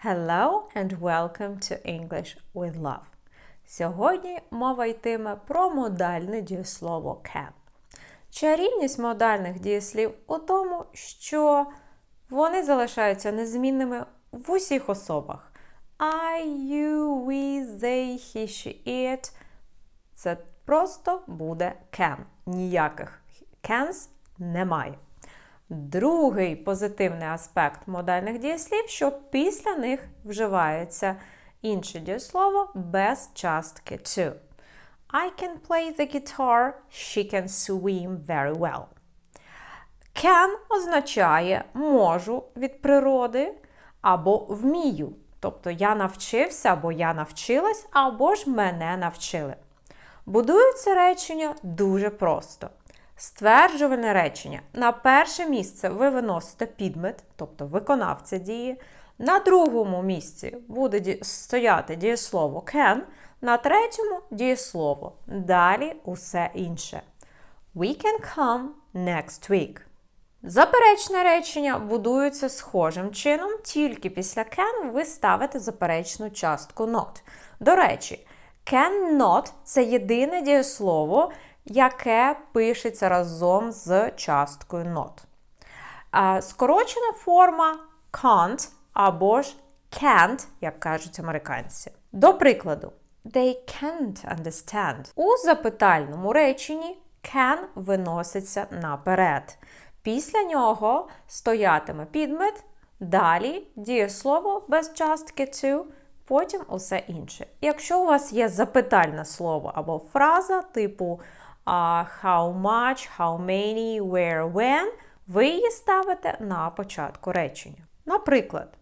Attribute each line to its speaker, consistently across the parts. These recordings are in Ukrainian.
Speaker 1: Hello and welcome to English with Love. Сьогодні мова йтиме про модальне дієслово can. Чарівність модальних дієслів у тому, що вони залишаються незмінними в усіх особах. I, you, we, they, he, she, it. Це просто буде can. Ніяких cans немає. Другий позитивний аспект модальних дієслів, що після них вживається інше дієслово без частки to. I can play the guitar, she can swim very well. Can означає можу від природи або вмію. Тобто я навчився або я навчилась, або ж мене навчили. Будується речення дуже просто. Стверджувальне речення. На перше місце ви виносите підмет, тобто виконавця дії. На другому місці буде стояти дієслово can, на третьому дієслово. Далі усе інше. We can come next week. Заперечне речення будується схожим чином, тільки після can ви ставите заперечну частку not. До речі, can not – це єдине дієслово, яке пишеться разом з часткою not. Скорочена форма can't або ж can't, як кажуть американці. До прикладу, they can't understand. У запитальному реченні can виноситься наперед. Після нього стоятиме підмет, далі дієслово без частки to, потім усе інше. Якщо у вас є запитальне слово або фраза типу how much, how many, where, when, ви її ставите на початку речення. Наприклад,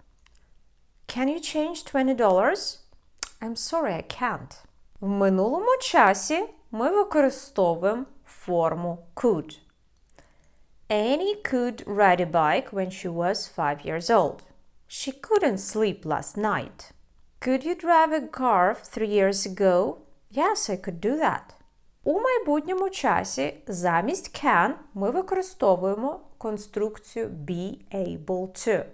Speaker 1: Can you change $20? I'm sorry, I can't. В минулому часі ми використовуємо форму could. Annie could ride a bike when she was five years old. She couldn't sleep last night. Could you drive a car three years ago? Yes, I could do that. У майбутньому часі замість can ми використовуємо конструкцію be able to.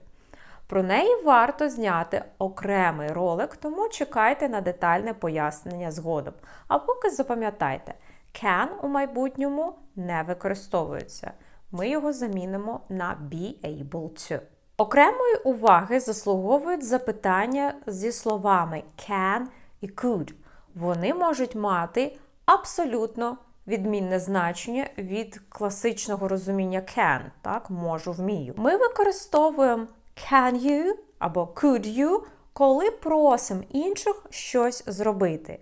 Speaker 1: Про неї варто зняти окремий ролик, тому чекайте на детальне пояснення згодом. А поки запам'ятайте, can у майбутньому не використовується. Ми його замінимо на be able to. Окремої уваги заслуговують запитання зі словами can і could. Вони можуть мати абсолютно відмінне значення від класичного розуміння can, так, можу, вмію. Ми використовуємо can you або could you, коли просимо інших щось зробити.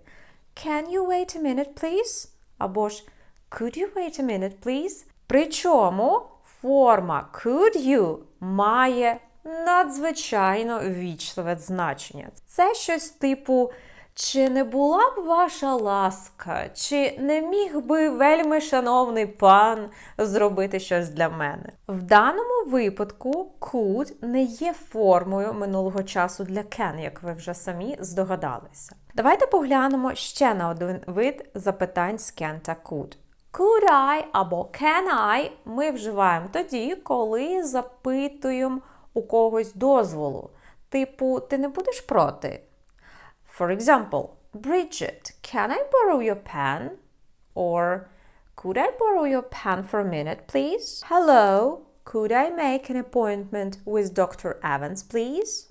Speaker 1: Can you wait a minute, please? Або ж Could you wait a minute, please? Причому форма could you має надзвичайно ввічливе значення. Це щось типу чи не була б ваша ласка, чи не міг би вельми шановний пан зробити щось для мене? В даному випадку could не є формою минулого часу для can, як ви вже самі здогадалися. Давайте поглянемо ще на один вид запитань з can та could. Could I або can I ми вживаємо тоді, коли запитуємо у когось дозволу. Типу, ти не будеш проти? For example, Bridget, can I borrow your pen? Or, could I borrow your pen for a minute, please? Hello, could I make an appointment with Dr. Evans, please?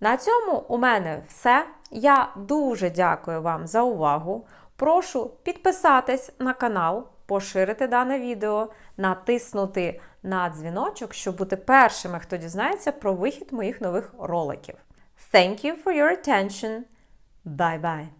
Speaker 1: На цьому у мене все. Я дуже дякую вам за увагу. Прошу підписатись на канал, поширити дане відео, натиснути на дзвіночок, щоб бути першими, хто дізнається про вихід моїх нових роликів. Thank you for your attention. Bye bye.